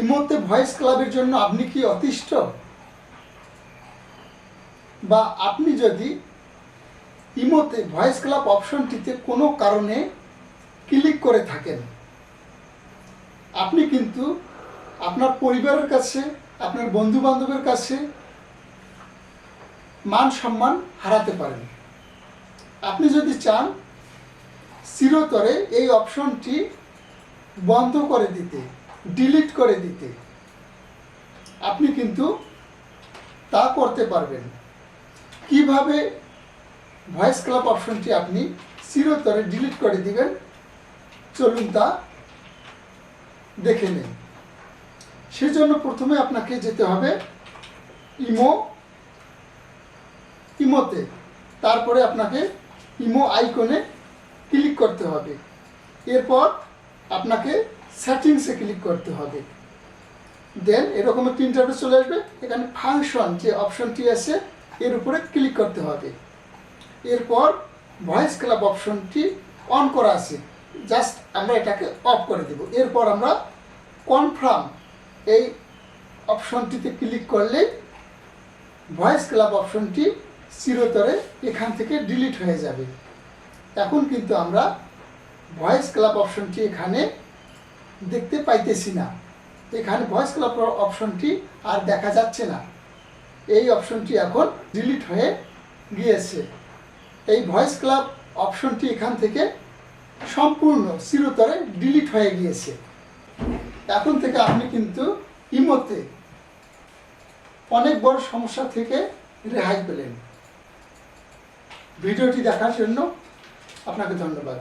ইমোতে ভয়েস ক্লাবের জন্য আপনি কি অতিষ্ঠ? বা আপনি যদি ইমোতে ভয়েস ক্লাব অপশনটিতে কোনো কারণে ক্লিক করে থাকেন, আপনি কিন্তু আপনার পরিবারের কাছে, আপনার বন্ধু বান্ধবের কাছে মান সম্মান হারাতে পারেন। আপনি যদি চান চিরতরে এই অপশনটি বন্ধ করে দিতে ডিলিট করে দিতে। আপনি কিন্তু তা করতে পারবেন। কীভাবে ভয়েস ক্লাব অপশনটি আপনি চিরতরে ডিলিট করে দিবেন, চলুন তা দেখে নিন সেজন্য প্রথমে আপনাকে যেতে হবে ইমো, ইমোতে। তারপরে আপনাকে ইমো আইকনে ক্লিক করতে হবে। এরপর আপনাকে সেটিংসে ক্লিক করতে হবে। দেন এরকম একটি ইন্টারভিউ চলে আসবে। এখানে ফাংশন যে অপশনটি আছে, এর উপরে ক্লিক করতে হবে। এরপর ভয়েস ক্লাব অপশনটি অন করা আছে। জাস্ট আমরা এটাকে অফ করে দেব। এরপর আমরা কনফার্ম এই অপশনটিতে ক্লিক করলে ভয়েস ক্লাব অপশনটি চিরতরে এখান থেকে ডিলিট হয়ে যাবে। এখন কিন্তু আমরা ভয়েস ক্লাব অপশনটি এখানে দেখতে পাইতেছি না। এখানে ভয়েস ক্লাব অপশনটি আর দেখা যাচ্ছে না। এই অপশনটি এখন ডিলিট হয়ে গিয়েছে। এই ভয়েস ক্লাব অপশনটি এখান থেকে সম্পূর্ণ চিরতরে ডিলিট হয়ে গিয়েছে। এখন থেকে আপনি কিন্তু ইমোতে অনেক বড় সমস্যা থেকে রেহাই পেলেন। ভিডিওটি দেখার জন্য আপনাকে ধন্যবাদ।